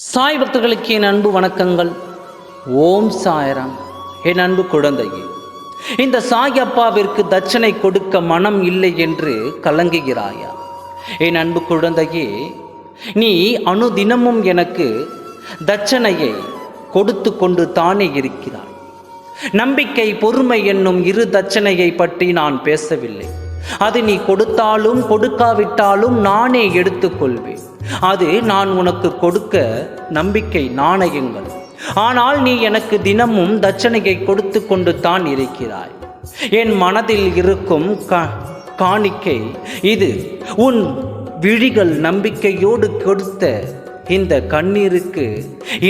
சாய் பக்தர்களுக்கு என் அன்பு வணக்கங்கள். ஓம் சாயராம். என் அன்பு குழந்தையே இந்த சாய் அப்பாவிற்கு தட்சணை கொடுக்க மனம் இல்லை என்று கலங்குகிறாயா? என் அன்பு குழந்தையே நீ அனுதினமும் எனக்கு தட்சணையை கொடுத்து கொண்டு தானே இருக்கிறாய். நம்பிக்கை பொறுமை என்னும் இரு தட்சணையை பற்றி நான் பேசவில்லை. அது நீ கொடுத்தாலும் கொடுக்காவிட்டாலும் நானே எடுத்துக்கொள்வேன். அது நான் உனக்கு கொடுக்க நம்பிக்கை நாணயங்கள். ஆனால் நீ எனக்கு தினமும் தட்சணையை கொடுத்து கொண்டு தான் இருக்கிறாய். என் மனதில் இருக்கும் கா காணிக்கை இது உன் விழிகள் நம்பிக்கையோடு கொடுத்த இந்த கண்ணீருக்கு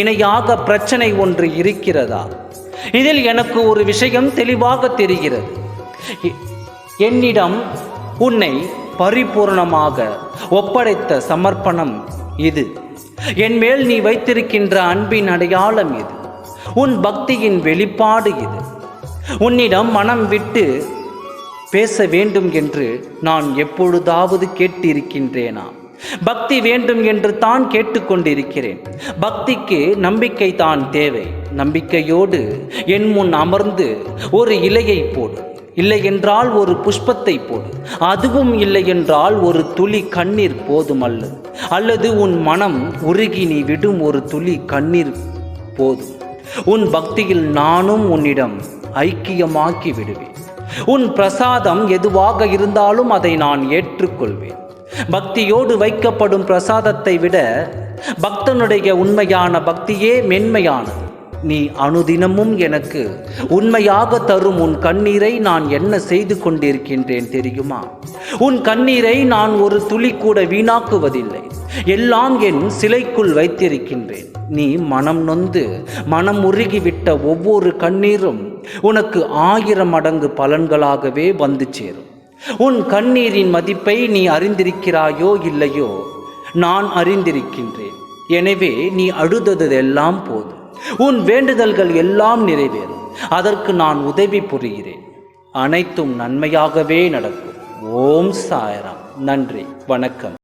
இணையாக பிரச்சனை ஒன்று இருக்கிறதா? இதில் எனக்கு ஒரு விஷயம் தெளிவாக தெரிகிறது. என்னிடம் உன்னை பரிபூர்ணமாக ஒப்படைத்த சமர்ப்பணம் இது. என் மேல் நீ வைத்திருக்கின்ற அன்பின் அடையாளம் இது. உன் பக்தியின் வெளிப்பாடு இது. உன்னிடம் மனம் விட்டு பேச வேண்டும் என்று நான் எப்பொழுதாவது கேட்டிருக்கின்றேனா? பக்தி வேண்டும் என்று தான் கேட்டுக்கொண்டிருக்கிறேன். பக்திக்கு நம்பிக்கை தான் தேவை. நம்பிக்கையோடு என் முன் அமர்ந்து ஒரு இலையை போடு. இல்லை என்றால் ஒரு புஷ்பத்தை போடு. அதுவும் இல்லை என்றால் ஒரு துளி கண்ணீர் போதும் அல்லது அல்லது உன் மனம் உருகி நீ விடும் ஒரு துளி கண்ணீர் போதும். உன் பக்தியில் நானும் உன்னிடம் ஐக்கியமாக்கி விடுவேன். உன் பிரசாதம் எதுவாக இருந்தாலும் அதை நான் ஏற்றுக்கொள்வேன். பக்தியோடு வைக்கப்படும் பிரசாதத்தை விட பக்தனுடைய உண்மையான பக்தியே மென்மையானது. நீ அனுதினமும் எனக்கு உண்மையாக தரும் உன் கண்ணீரை நான் என்ன செய்து கொண்டிருக்கின்றேன் தெரியுமா? உன் கண்ணீரை நான் ஒரு துளி கூட வீணாக்குவதில்லை. எல்லாம் என் சிலைக்குள் வைத்திருக்கின்றேன். நீ மனம் நொந்து மனம் உருகிவிட்ட ஒவ்வொரு கண்ணீரும் உனக்கு ஆயிரம் மடங்கு பலன்களாகவே வந்து சேரும். உன் கண்ணீரின் மதிப்பை நீ அறிந்திருக்கிறாயோ இல்லையோ நான் அறிந்திருக்கின்றேன். எனவே நீ அழுததெல்லாம் போதும். உன் வேண்டுதல்கள் எல்லாம் நிறைவேறும். அதற்கு நான் உதவி புரிகிறேன். அனைத்தும் நன்மையாகவே நடக்கும். ஓம் சாயராம். நன்றி. வணக்கம்.